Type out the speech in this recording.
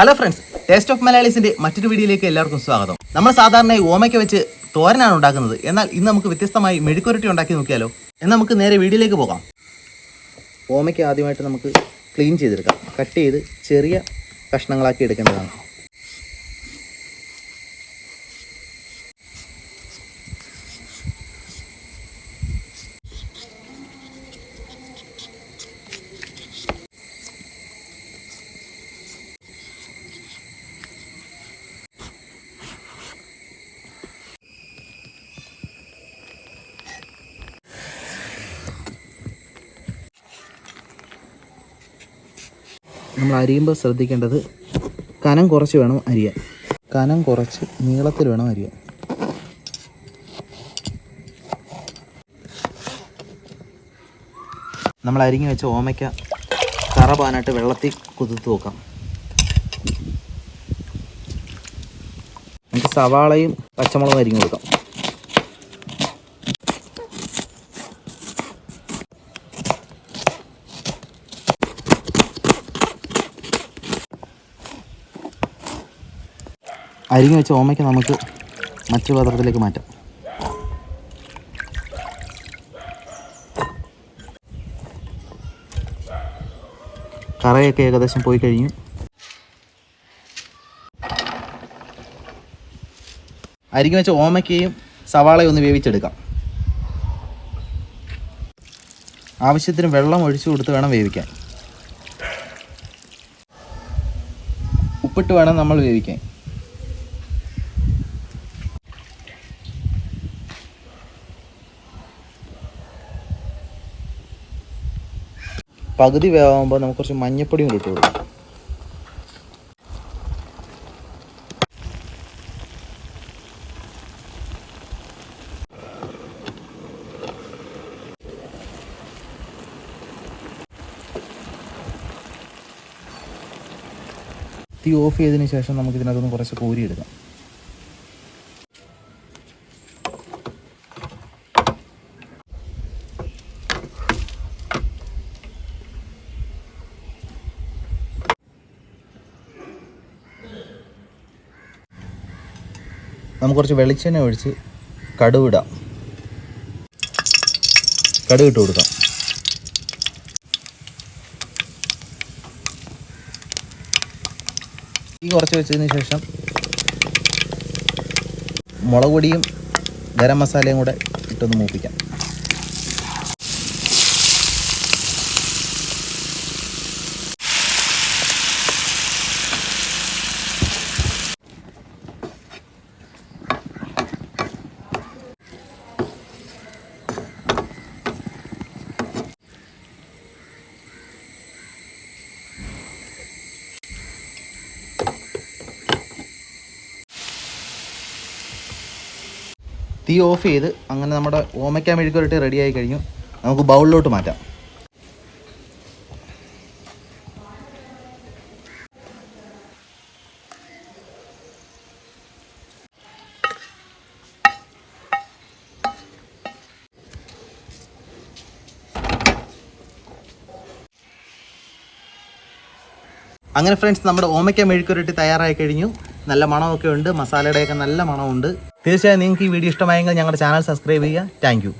Hello friends taste of മലയാളീസിന്റെ മറ്റൊരു വീഡിയോയിലേക്ക് എല്ലാവർക്കും സ്വാഗതം. നമ്മൾ സാധാരണയായി ഓമയ്ക്ക് വെച്ച് തോരനാണ് ഉണ്ടാക്കുന്നത്. എന്നാൽ ഇന്ന് നമുക്ക് വ്യത്യസ്തമായി മെഴുക്കുരട്ടി ഉണ്ടാക്കി നോക്കിയാലോ? എന്നാൽ നമുക്ക് നേരെ വീഡിയോയിലേക്ക് പോകാം. ഓമയ്ക്ക് ആദ്യമായിട്ട് നമുക്ക് ക്ലീൻ ചെയ്തെടുക്കാം. കട്ട് ചെയ്ത് ചെറിയ കഷ്ണങ്ങളാക്കി എടുക്കേണ്ടതാണ്. നമ്മൾ അരിയുമ്പോൾ ശ്രദ്ധിക്കേണ്ടത് കനം കുറച്ച് വേണം അരിയാൻ. കനം കുറച്ച് നീളത്തിൽ വേണം അരിയാൻ. നമ്മൾ അരിഞ്ഞു വെച്ച ഓമയ്ക്ക കറ പാനായിട്ട് വെള്ളത്തിൽ കുതിർത്ത് വെക്കാം. നമുക്ക് സവാളയും പച്ചമുളകും അരിഞ്ഞു കൊടുക്കാം. അരിഞ്ഞു വെച്ച ഓമയ്ക്ക് നമുക്ക് മറ്റു പാത്രത്തിലേക്ക് മാറ്റാം. കറയൊക്കെ ഏകദേശം പോയി കഴിഞ്ഞു. അരിഞ്ഞു വെച്ച ഓമയ്ക്കയും സവാളയും ഒന്ന് വേവിച്ചെടുക്കാം. ആവശ്യത്തിന് വെള്ളം ഒഴിച്ചു കൊടുത്ത് വേണം വേവിക്കാൻ. ഉപ്പിട്ട് വേണം നമ്മൾ വേവിക്കാൻ. പകുതി വേവാകുമ്പോൾ നമുക്ക് കുറച്ച് മഞ്ഞപ്പൊടിയും കൂടി ഇട്ട് കൊടുക്കാം. തീ ഓഫ് ചെയ്തതിന് ശേഷം നമുക്ക് കുറച്ച് കോരി എടുക്കാം. നമുക്ക് കുറച്ച് വെളിച്ചെണ്ണ ഒഴിച്ച് കടുവിടാം. കടുക് ഇട്ട് കൊടുക്കാം. ഈ കുറച്ച് വെച്ചതിന് ശേഷം മുളക് പൊടിയും ഗരം മസാലയും കൂടെ ഇട്ടൊന്ന് മൂപ്പിക്കാം. തീ ഓഫ് ചെയ്ത് അങ്ങനെ നമ്മുടെ ഓമയ്ക്ക റെഡി ആയി കഴിഞ്ഞു. നമുക്ക് ബൗളിലോട്ട് മാറ്റാം. അങ്ങനെ ഫ്രണ്ട്സ് നമ്മുടെ ഓമയ്ക്ക മെഴുക്കുരട്ടി തയ്യാറായി കഴിഞ്ഞു. നല്ല മണമൊക്കെ ഉണ്ട് മസാലയുടെയൊക്കെ നല്ല മണമുണ്ട്. തീർച്ചയായും നിങ്ങൾക്ക് ഈ വീഡിയോ ഇഷ്ടമായെങ്കിൽ ഞങ്ങളുടെ ചാനൽ സബ്സ്ക്രൈബ് ചെയ്യുക. താങ്ക്